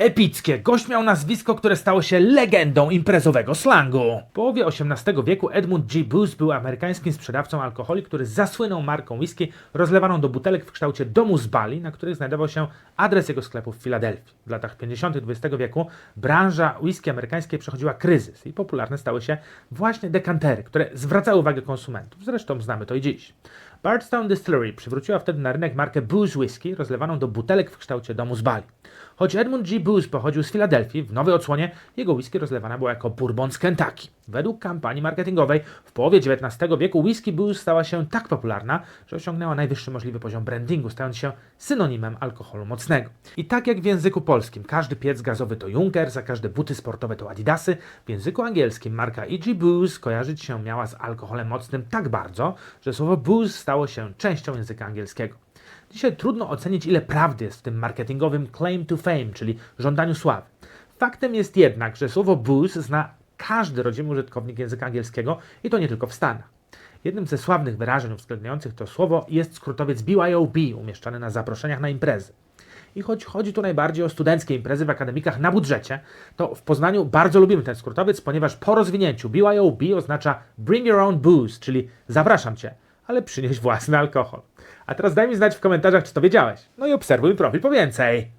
Epickie. Gość miał nazwisko, które stało się legendą imprezowego slangu. W połowie XVIII wieku Edmund G. Booth był amerykańskim sprzedawcą alkoholi, który zasłynął marką whisky rozlewaną do butelek w kształcie domu z Bali, na których znajdował się adres jego sklepu w Filadelfii. W latach 50. XX wieku branża whisky amerykańskiej przechodziła kryzys i popularne stały się właśnie dekantery, które zwracały uwagę konsumentów. Zresztą znamy to i dziś. Bardstown Distillery przywróciła wtedy na rynek markę Booze Whisky, rozlewaną do butelek w kształcie domu z Bali. Choć Edmund G. Booze pochodził z Filadelfii, w nowej odsłonie jego whisky rozlewana była jako bourbon z Kentucky. Według kampanii marketingowej w połowie XIX wieku whisky Booze stała się tak popularna, że osiągnęła najwyższy możliwy poziom brandingu, stając się synonimem alkoholu mocnego. I tak jak w języku polskim każdy piec gazowy to Junkers, a każde buty sportowe to Adidasy, w języku angielskim marka E.G. Booze kojarzyć się miała z alkoholem mocnym tak bardzo, że słowo booze stało się częścią języka angielskiego. Dzisiaj trudno ocenić, ile prawdy jest w tym marketingowym claim to fame, czyli żądaniu sławy. Faktem jest jednak, że słowo booze zna każdy rodzimy użytkownik języka angielskiego i to nie tylko w Stanach. Jednym ze sławnych wyrażeń uwzględniających to słowo jest skrótowiec BYOB, umieszczany na zaproszeniach na imprezy. I choć chodzi tu najbardziej o studenckie imprezy w akademikach na budżecie, to w Poznaniu bardzo lubimy ten skrótowiec, ponieważ po rozwinięciu BYOB oznacza Bring Your Own Booze, czyli zapraszam Cię, ale przynieś własny alkohol. A teraz daj mi znać w komentarzach, czy to wiedziałeś. No i obserwuj profil po więcej.